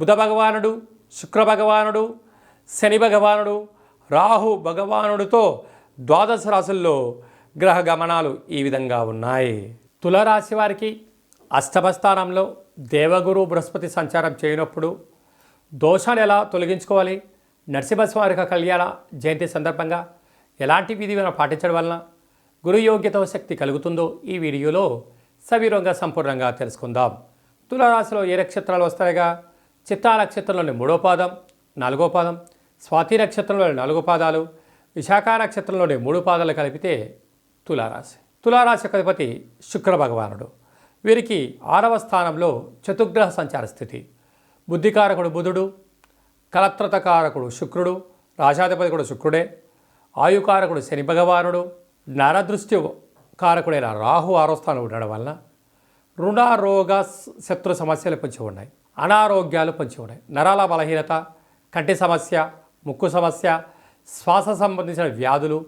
బుధ భగవానుడు శుక్ర భగవానుడు శని భగవానుడు రాహు భగవానుడితో ద్వాదశ రాశుల్లో గ్రహ గమనాలు ఈ విధంగా ఉన్నాయి. తులరాశి వారికి అష్టమస్థానంలో దేవగురు బృహస్పతి సంచారం చేయనప్పుడు దోషాలు ఎలా తొలగించుకోవాలి? నరసింహస్వామి కళ్యాణ జయంతి సందర్భంగా ఎలాంటి విధి పాటించడం వలన గురు యోగ్యత శక్తి కలుగుతుందో ఈ వీడియోలో సవిరంగా సంపూర్ణంగా తెలుసుకుందాం. తులరాశిలో ఏ నక్షత్రాలు వస్తాయిగా? చిత్తా నక్షత్రంలోని మూడో పాదం నాలుగో పాదం స్వాతి నక్షత్రంలోని నాలుగు పాదాలు విశాఖ నక్షత్రంలోని మూడు పాదాలు కలిపితే తులారాశి. తులారాశి అధిపతి శుక్ర భగవానుడు. వీరికి ఆరవ స్థానంలో చతుగ్రహ సంచార స్థితి. బుద్ధికారకుడు బుధుడు కలత్రతకారకుడు శుక్రుడు రాజాధిపతి కూడా శుక్రుడే ఆయుకారకుడు శని భగవానుడు నరదృష్టి కారకుడైన రాహు ఆరో స్థానం ఉండడం వలన రుణారోగ శత్రు సమస్యలు పొంచి ఉన్నాయి. అనారోగ్యాలు పొంచి ఉన్నాయి. నరాల బలహీనత కంటి సమస్య ముక్కు సమస్య శ్వాస సంబంధించిన వ్యాధులు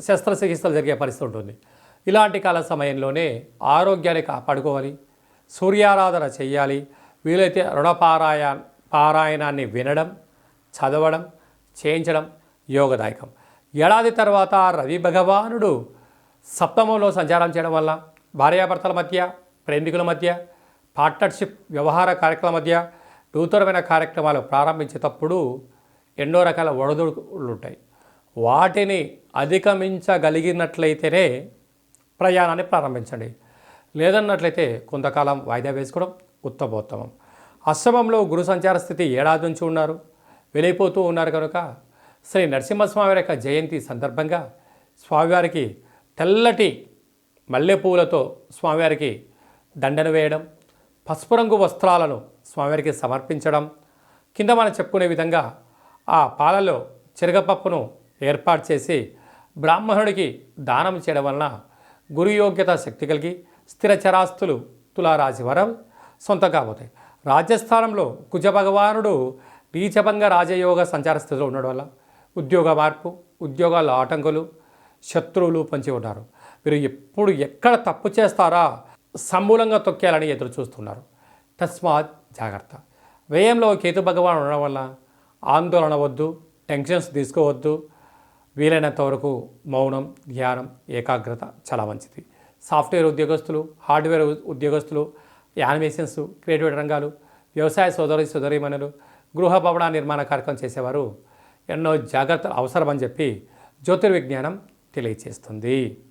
శస్త్రచికిత్సలు జరిగే పరిస్థితి ఉంటుంది. ఇలాంటి కాల సమయంలోనే ఆరోగ్యాన్ని కాపాడుకోవాలి. సూర్యారాధన చేయాలి. వీలైతే రుణపారాయ పారాయణాన్ని వినడం చదవడం చేయించడం యోగదాయకం. ఏడాది తర్వాత రవి భగవానుడు సప్తమంలో సంచారం చేయడం వల్ల భార్యాభర్తల మధ్య ప్రేమికుల మధ్య పార్ట్నర్షిప్ వ్యవహార కార్యక్రమాల మధ్య నూతనమైన కార్యక్రమాలు ప్రారంభించేటప్పుడు ఎన్నో రకాల ఒడదొడుకులు ఉంటాయి. వాటిని అధిగమించగలిగినట్లయితేనే ప్రయాణాన్ని ప్రారంభించండి. లేదన్నట్లయితే కొంతకాలం వాయిదా వేసుకోవడం ఉత్తమోత్తమం. అష్టమంలో గురు సంచార స్థితి ఏడాది నుంచి ఉన్నారు. వెళ్ళిపోతూ ఉన్నారు కనుక శ్రీ నరసింహస్వామి యొక్క జయంతి సందర్భంగా స్వామివారికి తెల్లటి మల్లెపూలతో స్వామివారికి దండను వేయడం పసుపు రంగు వస్త్రాలను స్వామివారికి సమర్పించడం కింద మనం చెప్పుకునే విధంగా ఆ పాలలో చిరగపప్పును ఏర్పాటు చేసి బ్రాహ్మణుడికి దానం చేయడం వలన గురు యోగ్యత శక్తి కలిగి స్థిర చరాస్తులు తులారాశి వరం సొంతం కాబోతాయి రాజస్థానంలో కుజ భగవానుడు నీచభంగ రాజయోగ సంచార స్థితిలో ఉండడం వల్ల ఉద్యోగ మార్పు ఉద్యోగాల ఆటంకులు శత్రువులు పంచి ఉన్నారు. వీరు ఎప్పుడు ఎక్కడ తప్పు చేస్తారా సమూలంగా తొక్కేయాలని ఎదురు చూస్తున్నారు. తస్మాత్ జాగ్రత్త. వ్యయంలో కేతు భగవాన్ ఉండడం వల్ల ఆందోళన వద్దు టెన్షన్స్ తీసుకోవద్దు. వీలైనంత వరకు మౌనం ధ్యానం ఏకాగ్రత చాలా మంచిది. సాఫ్ట్వేర్ ఉద్యోగస్తులు హార్డ్వేర్ ఉద్యోగస్తులు యానిమేషన్స్ క్రియేటివ్ రంగాలు వ్యవసాయ సోదరి సోదరీమణులు గృహ భవన నిర్మాణ కార్యక్రమం చేసేవారు ఎన్నో జాగ్రత్తలు అవసరమని చెప్పి జ్యోతిర్విజ్ఞానం తెలియచేస్తుంది.